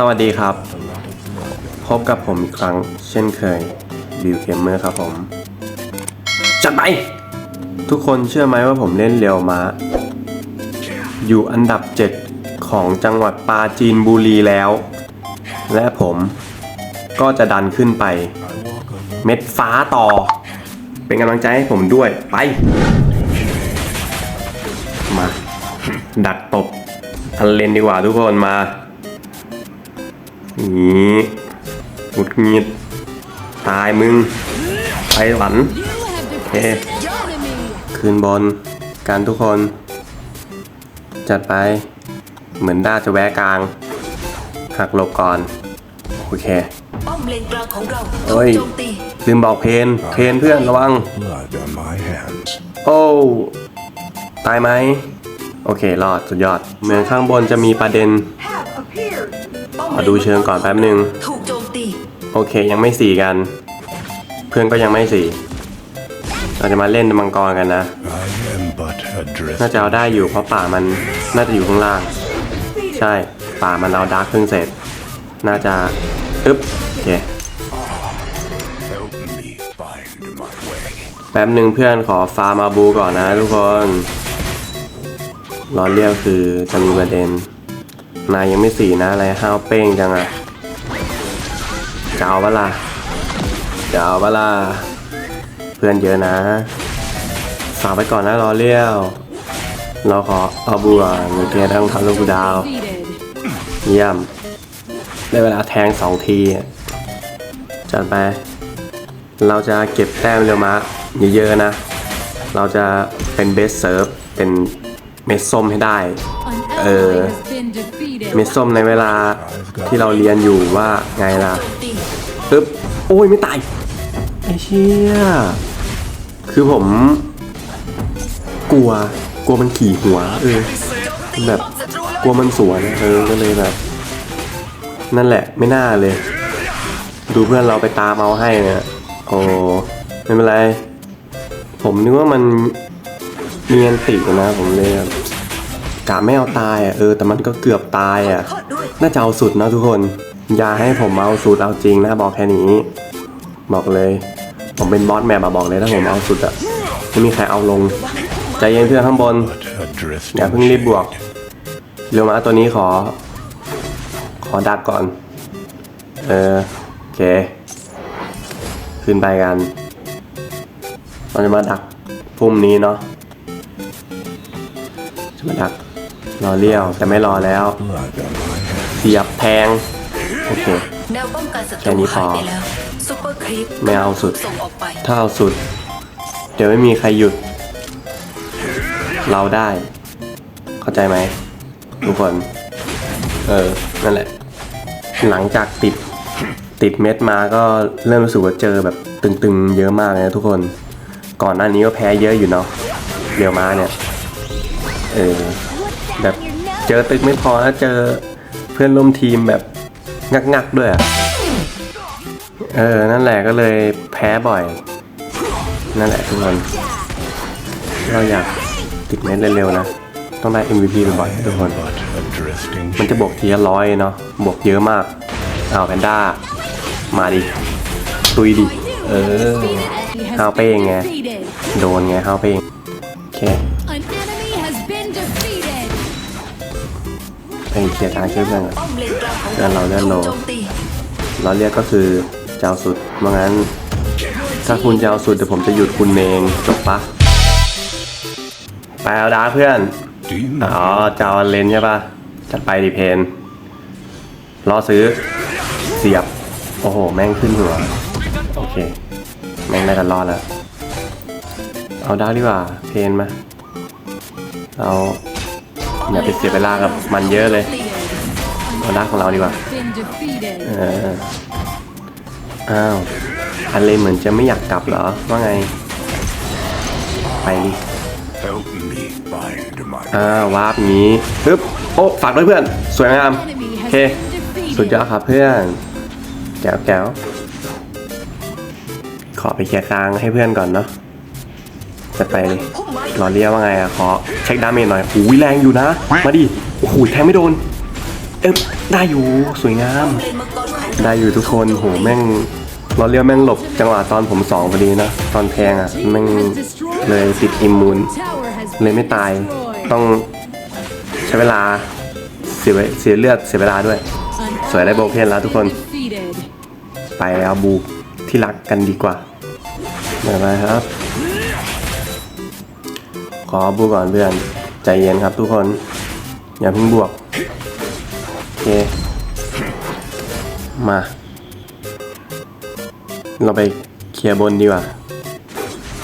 สวัสดีครับ พบกับผมอีกครั้ง เช่นเคยบิวเกมเมอร์ครับผม จัดไป ทุกคนเชื่อไหมว่าผมเล่นเร็วมาอยู่อันดับ 7 ของจังหวัดปาจีนบุรีแล้ว และผมก็จะดันขึ้นไป เม็ดฟ้าต่อ เป็นกำลังใจให้ผมด้วยไป มา ดักตบอันเลนดีกว่าทุกคนมา นี้หงุดหงิดตายมึง ไปหวันเฮ้คืนบนการทุกคน จัดไป เหมือนด้าจะแวะกลาง หักหลบก่อน โอเคป้อมเลนกลางของเราถูเฮ้ยลืมบอกเพน เพนเพื่อนระวัง โอ้ตายไหม โอเค รอด สุดยอด เหมือนข้างบนจะมีประเด็น มขอดูเชิงก่อนแป๊บนึง ถูกโจมตี โอเคยังไม่สี่กัน เพื่อนก็ยังไม่สี่เราจะมาเล่นมังกรกันนะ I am but adrift. น่าจะเอาได้อยู่เพราะป่ามันน่าจะอยู่ข้างล่าง ใช่ป่ามันเอาดาร์คครึ่งเสร็จ น่าจะอึ๊บโอเค Help me find my way. แป๊บหนึ่งเพื่อนขอฟาร์มาบูก่อนนะทุกคนรอเรียกคือจะมีประเด็น นายยังไม่สี่นะอะไรห้าวเป้งจังอะจะเอาเวลาจะเอาเวลาเพื่อนเยอะนะ ฝากไปก่อนนะรอเลี้ยว เราขอเอาบัวมีเกียทั้งทำลูกดาว เยี่ยม ได้เวลาแทงสองที จัดไป เราจะเก็บแต้มเร็วมาเยอะๆนะ เราจะเป็นเบสเซิร์ฟ เป็นเม็ดส้มให้ได้ เออ เม็ดส้มในเวลาที่เราเรียนอยู่ว่าไงล่ะปึ๊บโอ้ยไม่ตายไอ้เชี่ยคือผม กลัวกลัวมันขี่หัวเออแบบกลัวมันสวนเออก็เลยแบบ นั่นแหละไม่น่าเลย ดูเพื่อนเราไปตามเอาให้เนี่ยโอ้ไม่เป็นไร ผมนึกว่ามันเมีเงินติดนะผมเลยแบบ กะไม่เอาตายอะเออแต่มันก็เกือบตายอะ น่าจะเอาสุดนะทุกคน อย่าให้ผมเอาสุดเอาจริงนะบอกแค่นี้ บอกเลย ผมเป็นบอสแมปอะบอกเลยถ้าผมเอาสุดอะไม่มีใครเอาลงใจเย็นเพื่อนข้างบนอย่าเพิ่งรีบบวกเร็วมาตัวนี้ขอ ขอดักก่อน เออโอเค ขึ้นไปกันเราจะมาดักพุ่มนี้เนาะจะมาดัก รอเลี้ยวแต่ไม่รอแล้ว Blood on my hands. เสียบแทงโอเคแนวป้องกันศัตแค่รูนี้พอหายไปแล้วซูเปอร์ครีปไม่เอาสุด ส่งออกไปถ้าเอาสุด เดี๋ยวไม่มีใครหยุด เราได้ เข้าใจไหมทุกคน เออ นั่นแหละ หลังจากติดติดเม็ดมาก็เริ่มรู้สึกว่าเจอแบบตึงๆ เยอะมากเลยนะทุกคน ก่อนหน้านี้ก็แพ้เยอะอยู่เนาะเดี๋ยวมาเนี่ย เออ แบบเจอตึกไม่พอแล้วเจอเพื่อนร่วมทีมแบบงักๆด้วยเออ นั่นแหละก็เลยแพ้บ่อย นั่นแหละทุกคนเราอยากติดเม็ดเร็วๆนะ ต้องได้ MVP บ่อยๆทุกคน มันจะบวกทีละร้อยเนาะบวกเยอะมากเอาแพนด้า มาดิ ตุยดิ เออฮาวเป้งไง โดนไงฮาวเป้งโอเค ไปเคลียร์ทางช่วยเพื่อนก่อนป้อมเลนกลางของเลื่อนเราเลื่อนโลเราเรียกก็คือเจะเอาสุดเพราะงั้น ถ้าคุณจะเอาสุดเดี๋ยวผมจะหยุดคุณเองจบปะไปเอาดาเพื่อนอ๋อเจะเอาเลนใช่ปะจัดไปดิเพนรอซื้อเสียบ โอ้โห แม่งขึ้นหัว โอเค แม่งได้กันรอดแล้ว เอาดาดีกว่าเพนมา เอา อย่าไปเสียเวลากับมันเยอะเลยเอาดาวของเราดีกว่าเอออ้าวอันเลนเหมือนจะไม่อยากกลับเหรอ ว่าไง ไปดิอ่าวาร์ปงี้ปึ๊บโอ้ฝากด้วยเพื่อน สวยงามโอเคสุดยอดครับเพื่อนแก้วแก้วขอไปเคลียร์กลางให้เพื่อนก่อนเนาะ จะไปเลยรอเรียว่าไงอะขอเช็คดาเมจหน่อยโอ้ยแรงอยู่นะ มาดิโอ้โหแทงไม่โดน เอ๊บได้อยู่สวยงาม ได้อยู่ทุกคนโหแม่งเราเรียวแม่งหลบจังหวะตอนผมสองพอดีนะตอนแพงอะแม่งเลยติดอิมมูนเลยไม่ตายต้องใช้เวลาเสียเสียเลือดเสียเวลาด้วย สวยได้โบเคนแล้วทุกคน ไปเอาบูที่รักกันดีกว่าเดี๋ยวมาครับ ขอบูก่อนเพื่อน ใจเย็นครับทุกคน อย่าเพิ่งบวก โอเค มา เราไปเคลียร์บนดีกว่า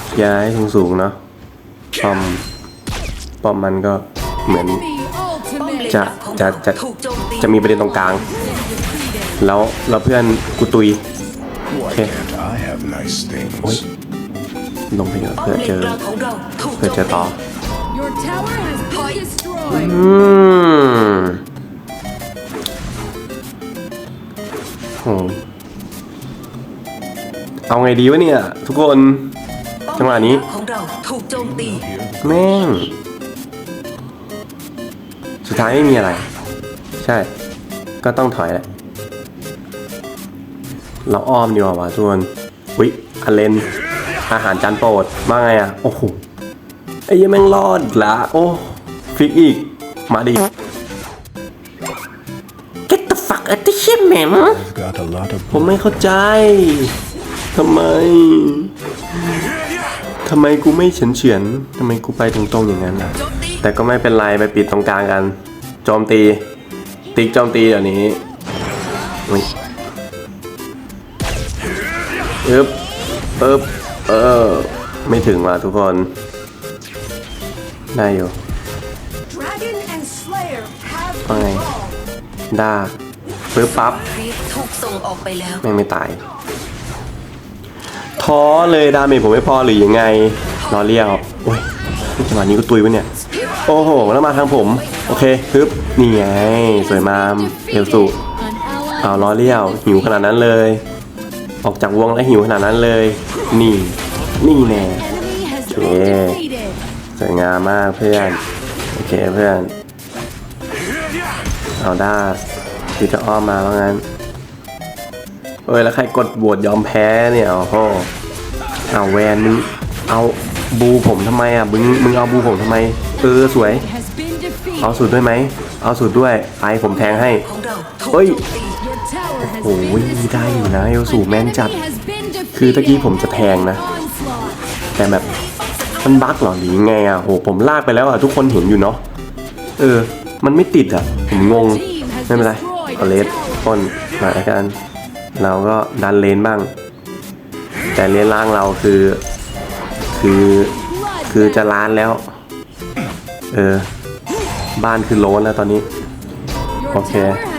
เคลียร์ให้สูงๆเนาะป้อมป้อมมันก็เหมือนจะจะจะจะมีประเด็นตรงกลาง แล้วเราเพื่อนกูตุย Why Okay. can't I have nice things? โอ๊ย ลงไปเถอะป้อมเพื่อเลเจนอกลางของเราถูกเพื่อเจอต่อ Your tower has been destroyed. อืมโหเอาไงดีวะเนี่ย ทุกคน จังหวะนี้ป้อมเลนหลักของเราถูกโจมตีแม่ง สุดท้ายไม่มีอะไร ใช่ ก็ต้องถอยแหละ เราอ้อมดีกว่าวะทุกคนวิอเลน อาหารจานโปรดว่าไงอะ โอ้โห ไอ้ยังแม่งรอดอีกละ โอ้ ฟิกอีก มาดิ Get the fuck out the ship man I've got a lot of ผมไม่เข้าใจ ทำไม ทำไมกูไม่เฉียนเฉียนๆทำไมกูไปตรงๆอย่างนั้นล่ะโจมตีแต่ก็ไม่เป็นไร ไปปิดตรงกลางกัน โจมตี ติ๊กโจมตีเดี๋ยวนี้อุ๊ยอึบอึบ เออ ไม่ถึงว่ะทุกคน ได้อยู่ Dragon and Slayer have ว่าไงด้าปึ๊บปั๊บครีปถูกส่งออกไปแล้วแม่งไม่ตาย ท้อเลยดาเมจผมไม่พอหรือยังไงรอเรียกโอ้ยนี่จังหวะนี้ก็ตุยวะเนี่ย โอ้โห แล้วมาทางผม โอเคฮึบนี่ไง สวยมามเอลสุ an ally เอาล้อเลี้ยวหิวขนาดนั้นเลย ออกจากวงแล้วหิวขนาดนั้นเลย นี่ นี่แน่ enemy has Yeah. been defeated. สวยงามมากเพื่อน โอเคเพื่อน เอาด้าที่จะอ้อมมาว่างั้น เอ้ยแล้วใครกดโวตยอมแพ้เนี่ยโอ้โหเอาแวนมึงเอาบูผมทำไมอะมึงมึงเอาบูผมทำไม เออสวย เอาสูตรด้วยไหม เอาสูตรด้วยไปผมแทงให้ เฮ้ย โจมตี Your tower has โอ้ย been destroyed. ได้อยู่นะเอลสูแม่นจัด Enemy has been defeated. คือตะกี้ผมจะแทงนะ Onslaught. แต่แบบมันบั๊กเหรอหรือยังไงอะโหผมลากไปแล้วอะทุกคนเห็นอยู่เนาะเออ มันไม่ติดอะผมงงไม่เป็นไรเอาเลสต้นมาแล้วกันเราก็ดันเลนบ้าง แต่เลนล่างเราคือ คือคือจะล้านแล้ว เออ บ้านคือโล้นแล้วตอนนี้ Your Okay. tower has been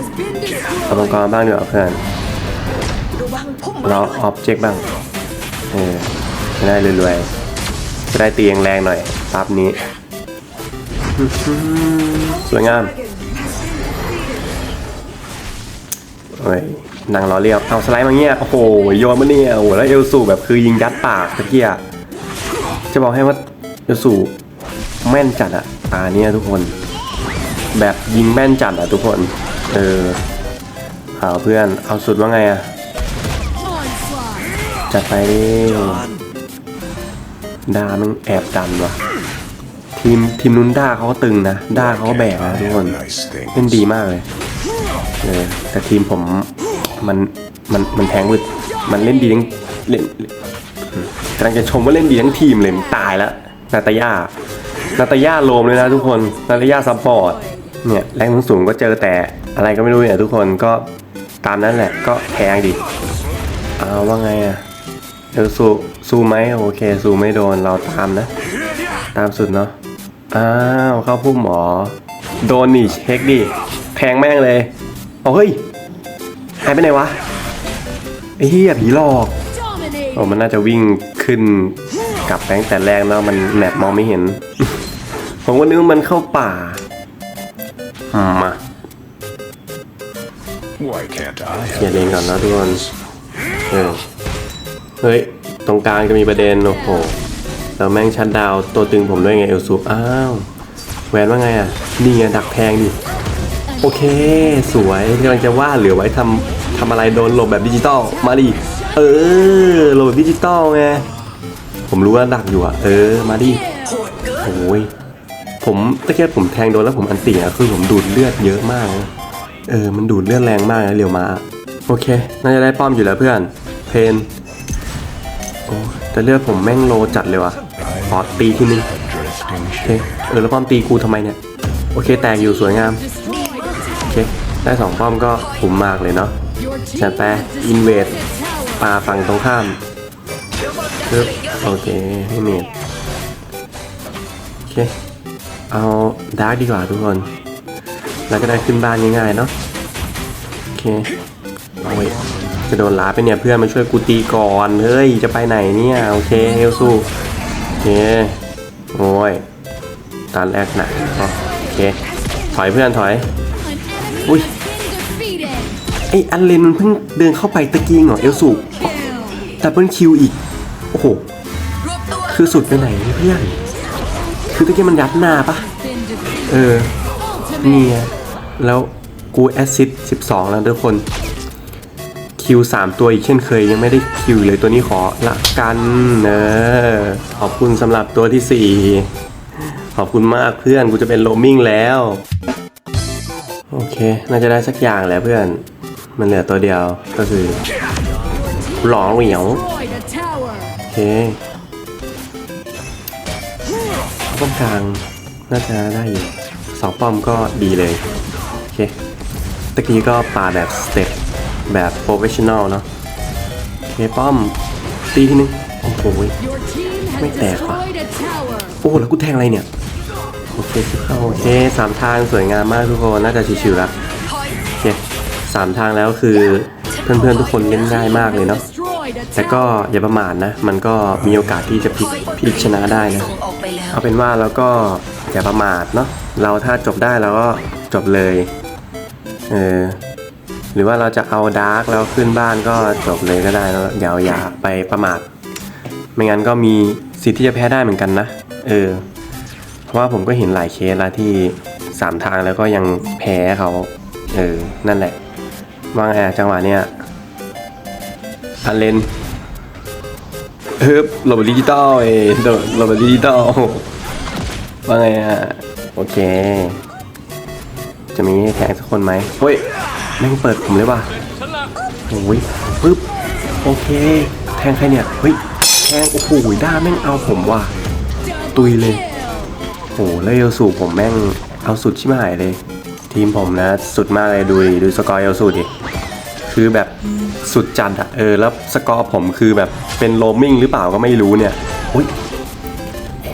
เอามัง destroyed. กรบ้างดีกว่าเพื่อนระวังพุ่มไม้เราด้วยออบเจกต์บ้างเออจะได้รวยๆจะได้เตียงแรงหน่อยปั๊บนี้อื้อหือสวยงามเฮ้ยนางล้อเรียบเอาสไลด์มาเงี้ย โอ้โหโยนมาเนี่ยโอ้โหแล้วเอลสูแบบคือยิงยัดปากตะเกียจะบอกให้ว่าเอลสูแม่นจัดอะตาเนี่ยทุกคน แบบยิงแม่นจัดอะทุกคน เออ เอาเพื่อน เอาสุดว่าไงอะจัดไปดิดามันแอบดันว่ะ ทีมทีมนุ้นด้าเขาก็ตึงนะด้าเขาก็แบกนะทุกคนเล่นดีมากเลยเออแต่ทีมผมมันมันมันแทงวึดมันเล่นดีทั้งเล่นกำลังจะชมว่าเล่นดีทั้งทีมเลยตายแล้วนาตาย่านาตาย่าโลมเลยนะทุกคนนาตาย่าซัพพอร์ตเนี่ยแรงสูงก็เจอแต่อะไรก็ไม่รู้เนี่ยทุกคนก็ ตามนั้นแหละก็แพงดิเอาว่าไงอะเดี๋ยวสู้สู้ไหมโอเคสู้ไม่โดนเราตามนะ ตามสุดเนาะอ้าวเข้าพุ่มหมอ โดนนี่เช็คดิแทงแม่งเลยเอาเฮ้ยหายไปไหนวะไอ้เหี้ยผีหลอกโอ้มันน่าจะวิ่งขึ้นกลับแบงแต่แรกแล้วมันแมปมองไม่เห็น ผมก็นึกว่ามันเข้าป่าอืมมา อย่าเล่นก่อนนะทุกคนเออเฮ้ย ตรงกลางจะมีประเด็น โอ้โหแล้วแม่งชัดดาวตัวตึงผมด้วยไงเอลซูอ้าวแหวนว่าไงอะ นี่ไงดักแทงดิ โอเค สวยกำลังจะว่าเหลือไว้ทำทำอะไรโดนหลบแบบดิจิตอลมาดิ เออหลบดิจิตอลไง ผมรู้ว่าดักอยู่อะ เออ มาดิโหดเกินโอ้ยผมตะเกียบผมแทงโดนแล้วผมอันตีนะคือผมดูดเลือดเยอะมากนะ เออ มันดูดเลือดแรงมากนะเรียวมา โอเค น่าจะได้ป้อมอยู่แล้วเพื่อน เพน โอ้แต่เลือดผมแม่งโลจัดเลยว่ะขอตีทีนึงโอเค เออ แล้วป้อมตีกูทำไมเนี่ย โอเค แตกอยู่สวยงาม โอเค ได้สองป้อมก็คุ้มมากเลยเนาะ Your team จัดไปอินเวดปลาฝั่งตรงข้ามปึ๊บโอเคให้เมดโอเค เอาดาร์กดีกว่าทุกคน แล้วก็ได้ขึ้นบ้านง่ายๆเนาะโอเคเอาไว้จะโดนล้าไปเนี่ยเพื่อนมาช่วยกูตีก่อนเฮ้ยจะไปไหนเนี่ยโอเคเฮลสู้โอเคโอ้ยตานแรกหนักโอเคถอยเพื่อนถอย An enemy Ui. has been defeated. ไออันเลนมันเพิ่งเดินเข้าไปตะกี้เหรอเอลสูดับเบิลคิวอีก โอ้โห คือสุดไปไหนเพื่อน คือตะกี้มันยัดหน้าปะเออ Ultimate. นี่ไง แล้วกูแอซซิด12 แล้วทุกคน คิว 3 ตัวอีกเช่นเคยยังไม่ได้คิวเลยตัวนี้ขอละกันเออขอบคุณสำหรับตัวที่ 4 ขอบคุณมากเพื่อนกูจะเป็นโรมมิ่งแล้ว โอเค น่าจะได้สักอย่างแหละเพื่อน มันเหลือตัวเดียวก็คือหลองเหวียวโอเคป้อมกลางน่าจะได้อยู่สองป้อมก็ดีเลย เคตะกี้ก็ปาแบบสเต็ปแบบโปรเฟชชั่นอลเนาะโอเคป้อมตีทีนึงโอ้โห Your team has Mấy tẹt à? destroyed a tower. โอ้แล้วกูแทงอะไรเนี่ยโอเคโอเคสามทางสวยงามมากทุกคนน่าจะชิวๆแล้วถอยโอเคสามทางแล้วคือเพื่อนๆทุกคนเล่นง่ายมากเลยเนาะ Destroyed a แต่ก็ tower. อย่าประมาทนะ มันก็มีโอกาสที่จะพลิกพลิกชนะได้นะส่งออกไปแล้วเอาเป็นว่าเราก็อย่าประมาทเนาะ เราถ้าจบได้เราก็จบเลย เออหรือว่าเราจะเอาดาร์กแล้วขึ้นบ้านก็จบเลยก็ได้แล้วอย่าอย่าไปประมาทไม่งั้นก็มีสิทธิ์ที่จะแพ้ได้เหมือนกันนะ เออ เพราะว่าผมก็เห็นหลายเคสแล้วที่สามทางแล้วก็ยังแพ้เขาเออ นั่นแหละว่าไงอะจังหวะเนี้ยอันเลนเฮ้ยโหลดดิจิตอลเอยโหลดโหลดดิจิตอลว่าไงอะ โอเค จะมีให้แทงสักคนไหมเฮ้ยแม่งเปิดผมเลยว่ะโอ้ยปึ๊บโอเค แทงใครเนี่ยเฮ้ยแทงโอ้โหด้าแม่งเอาผมว่ะตุยเลยโอ้แล้วเอลสูผมแม่งเอาสุดชิบหายเลย ทีมผมนะสุดมากเลยดูดิดูสกอร์เอลสูดิคือแบบสุดจัดอะเออแล้วสกอร์ผมคือแบบเป็นโรมิงหรือเปล่าก็ไม่รู้เนี่ยอุ้ย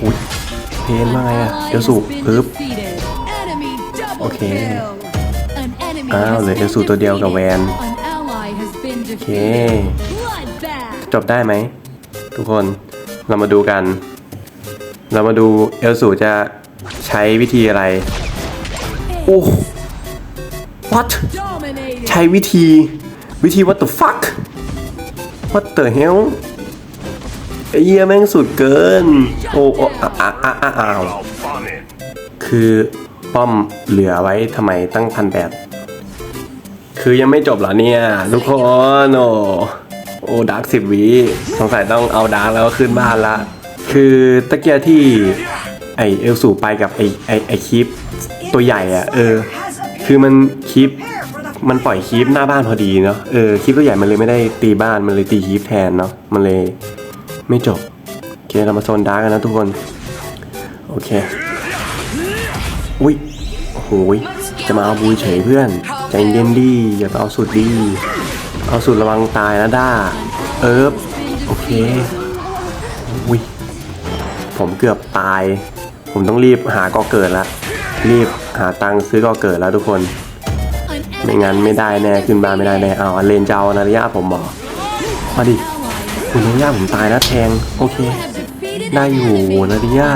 อุ้ยเพนว่าไงอะเอลสูปึ๊บ double Okay. kill. An enemy อ้าว has เหลือ been เอลสูตัวเดียวกับแวน defeated. An ally has been โอเค defeated. Bloodbath. จบได้ไหม ทุกคนเรามาดูกัน เรามาดูเอลสูจะใช้วิธีอะไรโอ้ what Dominating. ใช้วิธีวิธี what the fuck what the hell ไอ้เหี้ยแม่งสุดเกิน โอ้โอ้อะอะอะอะอ้าว I'll bomb it. คือ ป้อมเหลือไว้ทำไมตั้งพันแปดคือยังไม่จบเหรอเนี่ย ทุกคนโอ้โอ้ดาร์กสิบวิสงสัยต้องเอาดาร์กแล้วก็ขึ้นบ้านละ คือตะเกียที่ไอเอลสูไปกับไอไอไอคลิปตัวใหญ่อะเออ คือมันคลิปมันปล่อยคลิปหน้าบ้านพอดีเนาะเออคลิปตัวใหญ่มันเลยไม่ได้ตีบ้านมันเลยตีคลิปแทนเนาะมันเลยไม่จบโอเคเรามาโซนดาร์กกันนะทุกคน โอเค อุ้ยโอ้โหยจะมาเอาบุยเฉยเพื่อน ใจเย็นดีอย่าไปเอาสุดดี เอาสุดระวังตายนะด้า เอิบโอเคอุ้ยผมเกือบตาย ผมต้องรีบหาก็เกิดละรีบหาตังค์ซื้อก็เกิดแล้วทุกคน ไม่งั้นไม่ได้แน่ขึ้นบ้าไม่ได้แน่เอาอันเลนเจ้านาริยาผมบอกมาดิคุณนาริยาผมตายนะแทงโอเค ได้อยู่นาริยา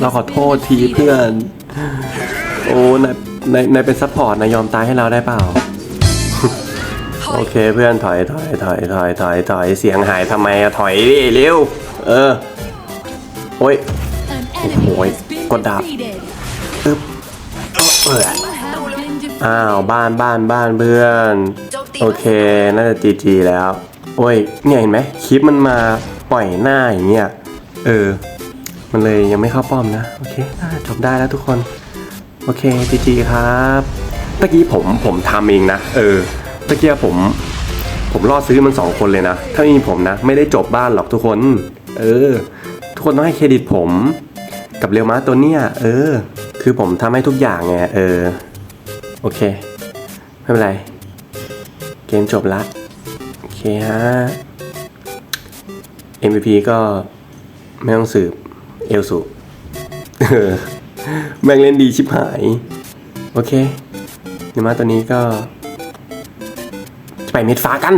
เราขอโทษทีเพื่อน โอ้นายนายนายเป็นซัพพอร์ตนายยอมตายให้เราได้เปล่า โอเคเพื่อนถอยถอยถอยถอยถอยถอยเสียงหายทำไมอะถอยดิเร็ว เออ โอ้ย An Ôi, enemy has been con đạp. defeated. อึ๊บเออ You have been อ้าวบ้านบ้านบ้านเพื่อนโจมตีโอเค น่าจะจีจีแล้ว โอ้ย เนี่ยเห็นไหมคลิปมันมาปล่อยหน้าอย่างเงี้ย เออ มันเลยยังไม่เข้าป้อมนะ โอเคจบได้แล้วทุกคน โอเคจีจีครับตะกี้ผมผมทำเองนะ เออตะกี้ผม ผมรอดซื้อมันสองคนเลยนะ ถ้าไม่มีผมนะ ไม่ได้จบบ้านหรอกทุกคน เออ ทุกคนต้องให้เครดิตผม กับเรียวมาตัวเนี้ย เออ คือผมทำให้ทุกอย่างไง เออ โอเค ไม่เป็นไร เกมจบละ โอเคฮะ MVP ก็ไม่ต้องสืบ เอลสุแม่งเล่นดีชิบหาย โอเคเดี๋ยวมาตัวนี้ก็ จะไปเม็ดฟ้ากัน